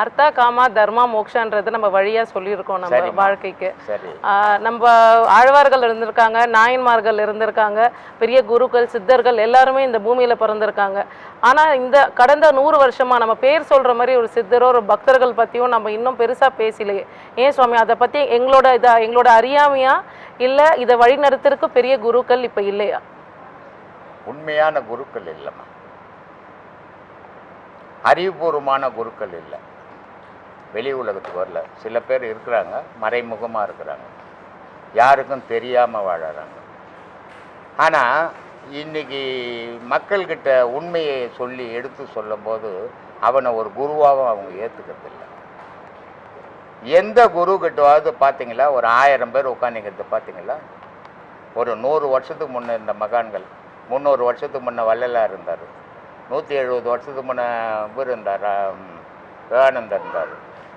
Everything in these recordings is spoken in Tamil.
அர்த்தா காமா தர்மா மோக்ஷான்றது நம்ம வழியா சொல்லியிருக்கோம் நம்ம. வாழ்க்கைக்கு. நம்ம ஆழ்வார்கள் இருந்திருக்காங்க நாயன்மார்கள் இருந்திருக்காங்க பெரிய குருக்கள் சித்தர்கள் எல்லாருமே இந்த பூமியில பிறந்திருக்காங்க. ஆனா இந்த கடந்த நூறு வருஷமா நம்ம பேர் சொல்ற மாதிரி ஒரு சித்தரோ ஒரு பக்தர்கள் பத்தியும் நம்ம இன்னும் பெருசா பேசலையே. ஏன் சுவாமி? அதை பத்தி எங்களோட இதா எங்களோட அறியாமையா இல்ல இதை வழிநடத்துறதுக்கு பெரிய குருக்கள் இப்ப இல்லையா? உண்மையான குருக்கள் இல்லைம்மா. அறிவுபூர்வமான குருக்கள் இல்லை. வெளி உலகத்துக்கு வரல. சில பேர் இருக்கிறாங்க மறைமுகமாக இருக்கிறாங்க. யாருக்கும் தெரியாமல் வாழறாங்க. ஆனால் இன்னைக்கு மக்கள்கிட்ட உண்மையை சொல்லி எடுத்து சொல்லும்போது அவனை ஒரு குருவாகவும் அவங்க ஏற்றுக்கிறதில்லை எந்த குருக்கிட்டவாவது பார்த்தீங்களா ஒரு ஆயிரம் பேர் உட்காந்துங்கிறது பார்த்தீங்களா ஒரு நூறு வருஷத்துக்கு முன்னே இருந்த மகான்கள் முந்நூறு வருஷத்துக்கு முன்னே வள்ளலாக இருந்தார். நூற்றி எழுபது வருஷத்துக்கு முன்னே இவர் இருந்தார் ராம், விவேகானந்தர் இருந்தார்.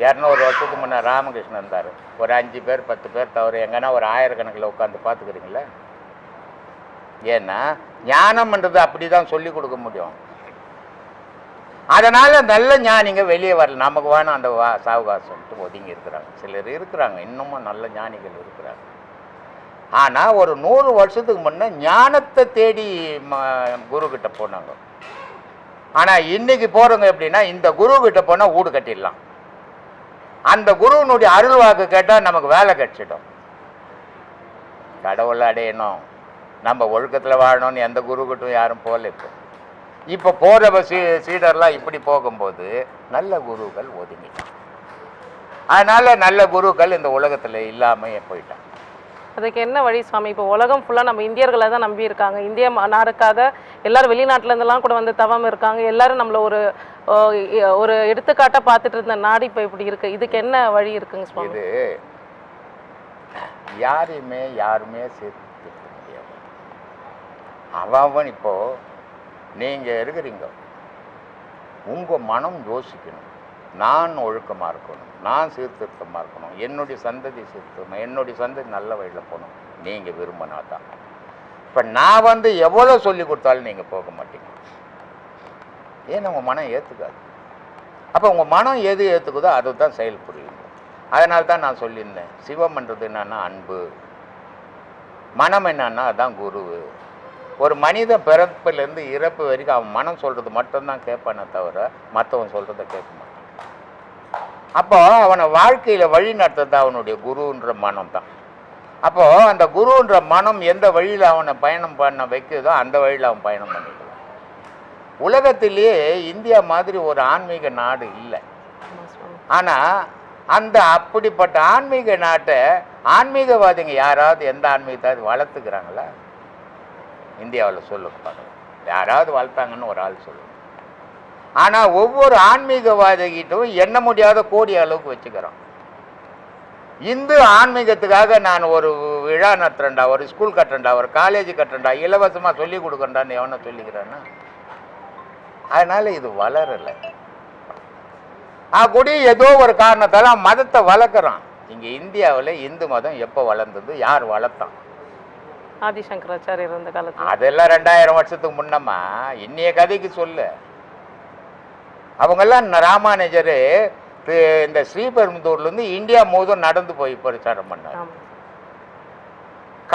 இரநூறு வருஷத்துக்கு முன்னே ராமகிருஷ்ணன் இருந்தார் ஒரு அஞ்சு பேர் பத்து பேர் தவிர எங்கன்னா ஒரு ஆயிரக்கணக்கில் உட்காந்து பார்த்துக்கிறீங்களே? ஏன்னா ஞானம்ன்றது அப்படி தான் சொல்லி கொடுக்க முடியும். அதனால் நல்ல ஞானிங்க வெளியே வரல. நமக்கு வேணும் அந்த வா சாவகாசம்ட்டு ஒதுங்கி இருக்கிறாங்க. சிலர் இருக்கிறாங்க. இன்னமும் நல்ல ஞானிகள் இருக்கிறாங்க. ஆனால் ஒரு நூறு வருஷத்துக்கு முன்னே ஞானத்தை தேடி ம குரு போனாங்க. ஆனால் இன்றைக்கி போகிறவங்க எப்படின்னா இந்த குரு கிட்ட போனால் வீடு கட்டிடலாம். அந்த குருவினுடைய அருள் வாக்கு கேட்டால் நமக்கு வேலை கிடைச்சிடும். கடவுளை அடையணும். நம்ம ஒழுக்கத்தில் வாழணும்னு எந்த குருக்கிட்டும் யாரும் போகல இப்போ. இப்போ போகிற சீ சீடர்லாம் இப்படி போகும்போது நல்ல குருக்கள் ஒதுங்கிட்டான் அதனால் நல்ல குருக்கள் இந்த உலகத்தில் இல்லாமல் போயிட்டான் அதுக்கு என்ன வழி சுவாமி? இப்போ உலகம் ஃபுல்லாக நம்ம இந்தியர்களை தான் நம்பி இருக்காங்க இந்திய ம- நாடுக்காக எல்லாரும் வெளிநாட்டுல கூட வந்து தவம் இருக்காங்க. எல்லாரும் நம்மள ஒரு ஒரு எடுத்துக்காட்டா பார்த்துட்டு இருந்த நாடு இப்போ இப்படி இருக்கு. இதுக்கு என்ன வழி இருக்குங்க சுவாமி? இது யாரையுமே யாருமே சேர்த்து முடியாது. அவன் இப்போ நீங்க இருக்கிறீங்க. உங்க மனம் யோசிக்கணும். நான் ஒழுக்கமா இருக்கணும். நான் சீர்திருத்தமா இருக்கணும். என்னுடைய சந்ததி சீர்திருத்தம் என்னுடைய சந்ததி நல்ல வழியில் போகணும். நீங்க விரும்பினா தான் இப்போ நான் வந்து எவ்வளோ சொல்லி கொடுத்தாலும் நீங்க போக மாட்டீங்க. ஏன்னா உங்கள் மனம் ஏற்றுக்காது அப்போ உங்கள் மனம் எது ஏற்றுக்குதோ அதை தான் செயல் புரியும். அதனால தான் நான் சொல்லியிருந்தேன். சிவம்ன்றது என்னன்னா அன்பு. மனம் என்னன்னா அதான் குருவு ஒரு மனிதன் பிறப்பிலேருந்து இறப்பு வரைக்கும் அவன் மனம் சொல்கிறது மட்டும்தான் கேட்பானே தவிர மற்றவன் சொல்கிறத கேட்க மாட்டான். அப்போ அவனை வாழ்க்கையில் வழி நடத்துறது அவனுடைய குருன்ற மனம் தான் அப்போது அந்த குருன்ற மனம் எந்த வழியில் அவனை பயணம் பண்ண வைக்குதோ அந்த வழியில் அவன் பயணம் பண்ணிடுவான். உலகத்திலேயே இந்தியா மாதிரி ஒரு ஆன்மீக நாடு இல்லை. ஆனால் அந்த அப்படிப்பட்ட ஆன்மீக நாட்டை ஆன்மீகவாதிங்க யாராவது எந்த ஆன்மீகத்தாவது வளர்த்துக்கிறாங்களா? இந்தியாவில் சொல்லுங்க பாருங்க. யாராவது வளர்த்தாங்கன்னு ஒரு ஆள் சொல்லுங்க. ஆனால் ஒவ்வொரு ஆன்மீகவாதிகிட்டும் எண்ண முடியாத கோடி அளவுக்கு வச்சுக்கிறோம். இந்து ஆன்மீகத்துக்காக நான் ஒரு விழா நடத்துறேன்டா ஒரு ஸ்கூல் கட்டுறேன்டா ஒரு காலேஜ் கட்டுறேன்டா இலவசமாக சொல்லி கொடுக்குறேன்டான்னு எவனை சொல்லிக்கிறேன்னா? அதனால இது வளரலை. கூடி ஏதோ ஒரு காரணத்தால மதத்தை வளர்க்குறான். இங்க இந்தியாவில் இந்து மதம் எப்போ வளர்ந்தது யார் வளர்த்தான்? ஆதிசங்கராச்சாரியர் இருந்த காலத்துல. அதெல்லாம் ரெண்டாயிரம் வருஷத்துக்கு முன்னமா இன்னைய கதைக்கு சொல்லு. அவங்கெல்லாம் ராமானுஜர் இந்த ஸ்ரீபெரும்புதூர்லேருந்து இந்தியா முழுதும் நடந்து போய் பிரச்சாரம் பண்ணார்.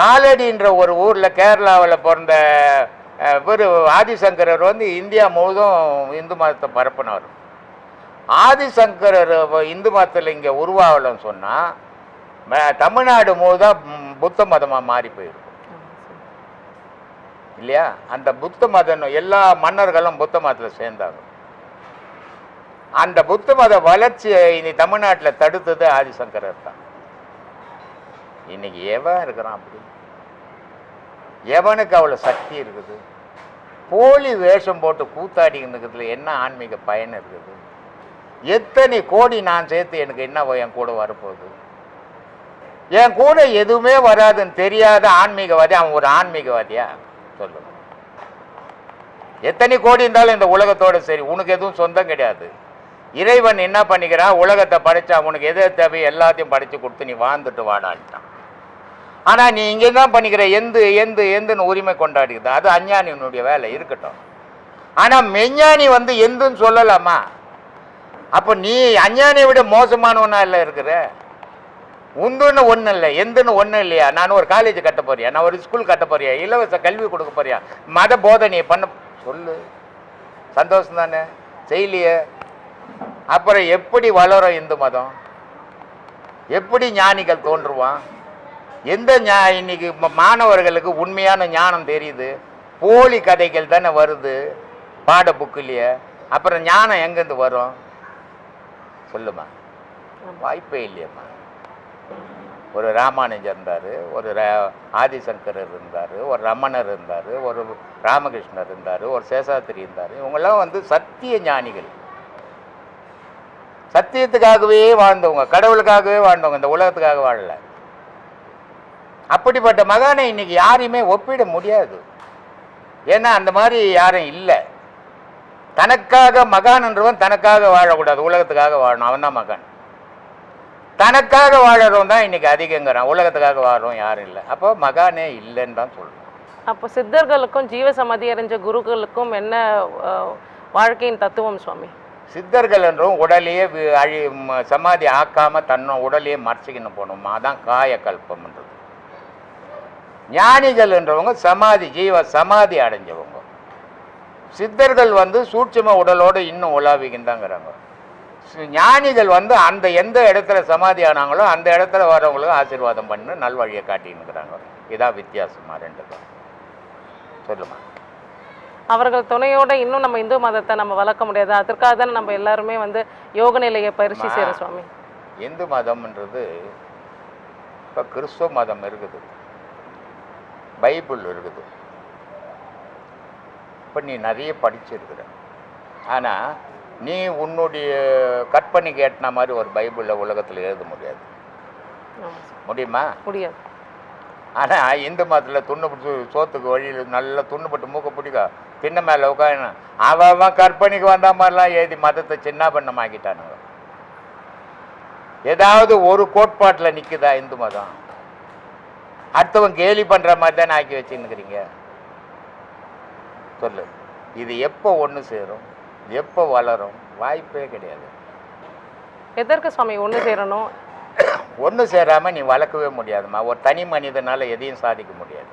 காலடின்ற ஒரு ஊரில் கேரளாவில் பிறந்த இவர் ஆதிசங்கரர் வந்து இந்தியா முழுதும் இந்து மதத்தை பரப்பினவர். ஆதிசங்கரர் இந்து மதத்தில் இங்கே உருவாகலன்னு சொன்னால் தமிழ்நாடு முழுதான் புத்த மதமாக மாறி போயிருக்கும் இல்லையா? அந்த புத்த மதம் எல்லா மன்னர்களும் புத்த மதத்தில் சேர்ந்தாங்க. அந்த புத்த மத வளர்ச்சியை இனி தமிழ்நாட்டில் தடுத்தது ஆதிசங்கரர் தான். இன்னைக்கு ஏவா இருக்கிறான் அப்படி? எவனுக்கு அவ்வளோ சக்தி இருக்குது? போலி வேஷம் போட்டு கூத்தாடிக்கிறதுல என்ன ஆன்மீக பயன் இருக்குது? எத்தனை கோடி நான் சேர்த்து எனக்கு என்ன என் கூட வரப்போகுது? என் கூட எதுவுமே வராதுன்னு தெரியாத ஆன்மீகவாதி அவன் ஒரு ஆன்மீகவாதியா? சொல்லுங்க எத்தனை கோடி இருந்தாலும் இந்த உலகத்தோட சரி உனக்கு எதுவும் சொந்தம் கிடையாது. இறைவன் என்ன பண்ணிக்கிறான்? உலகத்தை படைச்சா உனக்கு எது தேவை எல்லாத்தையும் படைச்சு கொடுத்து நீ வாழ்ந்துட்டு வாடான்ட்டான். ஆனால் நீ இங்கே தான் பண்ணிக்கிற? எந்து எந்து எந்துன்னு உரிமை கொண்டாடிக்குது அது அஞ்ஞானியினுடைய வேலை இருக்கட்டும். ஆனால் மெஞ்ஞானி வந்து எந்துன்னு சொல்லலாமா? அப்போ நீ அஞ்ஞானியை விட மோசமானவனா இல்லை இருக்கிற? உந்துன்னு ஒன்றும் இல்லை எந்துன்னு ஒன்றும் இல்லையா? நான் ஒரு காலேஜ் கட்ட போறியா? நான் ஒரு ஸ்கூல் கட்ட போறியா? இலவச கல்வி கொடுக்க போறியா? மத போதனையை பண்ண சொல்லு. சந்தோஷம் தானே? செய்யலையே. அப்புறம் எப்படி வளரும் இந்து மதம்? எப்படி ஞானிகள் தோன்றுவான்? எந்த ஞா இன்னைக்கு மாணவர்களுக்கு உண்மையான ஞானம் தெரியுது? போலி கதைகள் தானே வருது பாட புக்குலையே. அப்புறம் ஞானம் எங்கேருந்து வரும்? சொல்லுமா. வாய்ப்பே இல்லையம்மா. ஒரு ராமானுஜர் இருந்தார் ஒரு ரா- ஆதிசங்கரர் இருந்தார் ஒரு ரமணர் இருந்தார் ஒரு ராமகிருஷ்ணர் இருந்தார் ஒரு சேஷாத்திரி இருந்தார். இவங்கெல்லாம் வந்து சத்திய ஞானிகள். சத்தியத்துக்காகவே வாழ்ந்தவங்க கடவுளுக்காகவே வாழ்ந்தவங்க இந்த உலகத்துக்காக வாழல. அப்படிப்பட்ட மகானை இன்னைக்கு யாரையுமே ஒப்பிட முடியாது. ஏன்னா அந்த மாதிரி யாரும் இல்லை. தனக்காக மகான்ன்றவன் தனக்காக வாழக்கூடாது. உலகத்துக்காக வாழணும். அவன் தான் மகான். தனக்காக வாழறவன் தான் இன்னைக்கு அதிகங்கிறான். உலகத்துக்காக வாழறவன் யாரும் இல்லை. அப்போ மகானே இல்லைன்னு தான் சொல்றோம். அப்போ சித்தர்களுக்கும் ஜீவசமாதி அடைஞ்ச குருக்களுக்கும் என்ன வாழ்க்கையின் தத்துவம் சுவாமி? சித்தர்கள் என்றும் உடலையே அழி சமாதி ஆக்காம தன்னை உடலையே மறைச்சிக்கின்னு போகணுமா? அதான் காயக்கல்பம்ன்றது ஞானிகள் என்றவங்க சமாதி ஜீவ சமாதி அடைஞ்சவங்க. சித்தர்கள் வந்து சூட்சும உடலோடு இன்னும் உலாவிக்கின்றாங்கிறாங்க ஞானிகள் வந்து அந்த எந்த இடத்துல சமாதி ஆனாங்களோ அந்த இடத்துல வரவங்களுக்கு ஆசீர்வாதம் பண்ணி நல்வழியை காட்டின்னுக்கிறாங்க. இதான் வித்தியாசமா ரெண்டு தான் சொல்லுமா? அவர்கள் துணையோட இன்னும் நம்ம இந்து மதத்தை நம்ம வளர்க்க முடியாது. அதற்காக தான் நம்ம எல்லாருமே வந்து யோக நிலையை பயிற்சி அம்மா. செய்கிறோம் சுவாமி. இந்து மதம்ன்றது இப்போ கிறிஸ்துவ மதம் இருக்குது. பைபிள் இருக்குது. இப்போ நீ நிறைய படிச்சிருக்கிற. ஆனால் நீ உன்னுடைய கற்பனைக்கு எட்டின மாதிரி ஒரு பைபிளில் உலகத்தில் எழுத முடியாது. முடியுமா? முடியாது. ஆனால் இந்து மதத்தில் துண்ணு சோத்துக்கு வழியில் நல்லா துண்ணுப்பட்டு மூக்க பிடிக்க தின்ன மேலே உட்காந்து அவன் கற்பனைக்கு வந்த மாதிரிலாம் எழுதி மதத்தை சின்ன பண்ணமாக்கிட்டானுங்க ஏதாவது ஒரு கோட்பாட்டில் நிற்குதா இந்து மதம்? அடுத்தவன் கேலி பண்ணுற மாதிரி தானே ஆக்கி வச்சுன்னுக்கிறீங்க? சொல்லு. இது எப்போ ஒன்று சேரும்? எப்போ வளரும்? வாய்ப்பே கிடையாது. எதற்கு சுவாமி ஒன்று சேரணும்? ஒன்று சேராமல் நீ வளர்க்கவே முடியாதும்மா. ஒரு தனி மனிதனால எதையும் சாதிக்க முடியாது.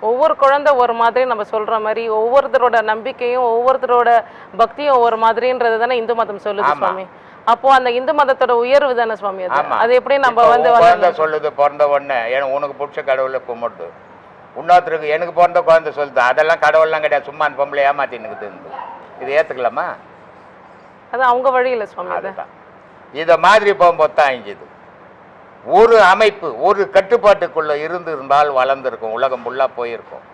ஒவ்வொரு குழந்தை ஒரு மாதிரி நம்ம சொல்ற மாதிரி ஒவ்வொருத்தரோட நம்பிக்கையும் ஒவ்வொருத்தரோட பக்தியும் ஒவ்வொரு மாதிரின்றது தானே இந்து மதம் சொல்லுது. சுவாமி? அப்போ அந்த இந்து மதத்தோட உயர்வு தானே சுவாமி அது? எப்படி நம்ம வந்து குழந்தை சொல்லுது பிறந்த உடனே ஏன்னா உனக்கு பிடிச்ச கடவுளை கும்பிடுது. இன்னொருத்தருக்கு எனக்கு பிறந்த குழந்தை சொல்லுது அதெல்லாம் கடவுள்லாம் கிடையாது சும்மா அந்த பொம்பளை ஏமாத்தினுக்குது இது ஏற்றுக்கலாமா அது அவங்க வழியில சுவாமி அது. அதுதான். இதை மாதிரி போகும்போது தான் அழிஞ்சுது. ஒரு அமைப்பு ஒரு கட்டுப்பாட்டுக்குள்ள இருந்து இருந்தால் வளர்ந்துருக்கும் உலகம் ஃபுல்லாக போயிருக்கும்.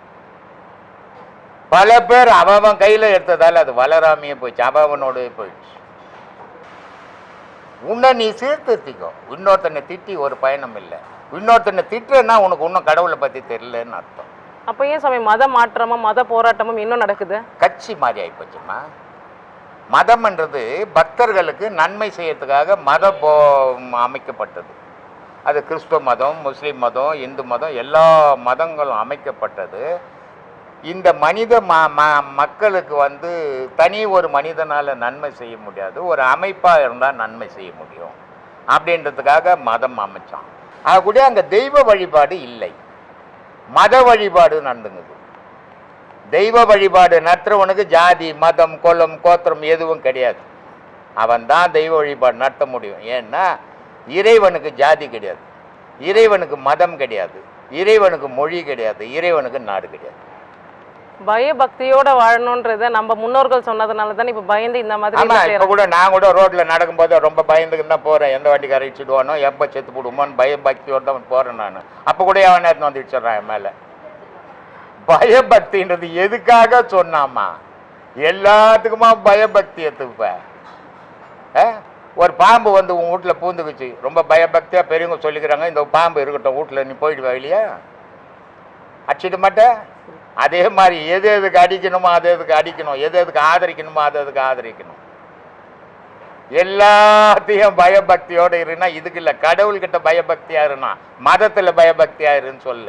பல பேர் அவன் கையில் எடுத்ததால் அது வளராமையே போயிடுச்சு அவனோட போயிடுச்சு. உன்னை நீ சீர்திருத்திக்கோ. இன்னொருத்தனை திட்டி ஒரு பயணம் இல்லை. இன்னொருத்தனை திட்டுறேன்னா உனக்கு இன்னும் கடவுளை பற்றி தெரியலன்னு அர்த்தம். அப்போ ஏன் சுவாமி மத மாற்றமும் மத போராட்டமும் இன்னும் நடக்குது? கட்சி மாதிரி ஆயிப்போச்சுமா மதம்ன்றது பக்தர்களுக்கு நன்மை செய்யறதுக்காக மத போ அமைக்கப்பட்டது. அது கிறிஸ்துவ மதம் முஸ்லீம் மதம் இந்து மதம் எல்லா மதங்களும் அமைக்கப்பட்டது. இந்த மனித ம மக்களுக்கு வந்து தனி ஒரு மனிதனால் நன்மை செய்ய முடியாது. ஒரு அமைப்பாக இருந்தால் நன்மை செய்ய முடியும். அப்படின்றதுக்காக மதம் அமைச்சான். ஆகக்கூடிய அங்கே தெய்வ வழிபாடு இல்லை. மத வழிபாடு நடந்துங்குது. தெய்வ வழிபாடு நடத்துறவனுக்கு ஜாதி மதம் குலம் கோத்திரம் எதுவும் கிடையாது. அவன் தான் தெய்வ வழிபாடு நடத்த முடியும். ஏன்னா இறைவனுக்கு ஜாதி கிடையாது. இறைவனுக்கு மதம் கிடையாது. இறைவனுக்கு மொழி கிடையாது. இறைவனுக்கு நாடு கிடையாது. பயபக்தியோட வாழணுன்றத நம்ம முன்னோர்கள் சொன்னதுனால தான் இப்போ பயந்து இந்த மாதிரி இப்ப. கூட நான் கூட ரோட்ல நடக்கும்போது ரொம்ப பயந்துக்கு தான் போறேன். எந்த வண்டிக்கார இடிச்சிடுவானோ எப்ப செத்து போடுவோமோன்னு பயபக்தியோட தான் போறேன் நான். அப்ப கூட அவன் நேரத்தில் வந்து இடிச்சிடுறான் மேல. பயபக்தின்றது எதுக்காக சொன்னாமா? எல்லாத்துக்குமா பயபக்தி எத்துப்ப ஒரு பாம்பு வந்து உன் வீட்டில் பூந்துக்குச்சு. ரொம்ப பயபக்தியாக பெரியவங்க சொல்லிக்கிறாங்க இந்த பாம்பு இருக்கட்டும் வீட்டில் நீ போயிடுவா இல்லையா? அடிச்சிட மாட்டேன் அதே மாதிரி எது எதுக்கு அடிக்கணுமோ அது எதுக்கு அடிக்கணும் எது எதுக்கு ஆதரிக்கணுமோ அது எதுக்கு ஆதரிக்கணும். எல்லாத்தையும் பயபக்தியோட இருன்னா இதுக்கு இல்லை கடவுள்கிட்ட பயபக்தியா இருனா மதத்தில் பயபக்தியா இருன்னு சொல்ல.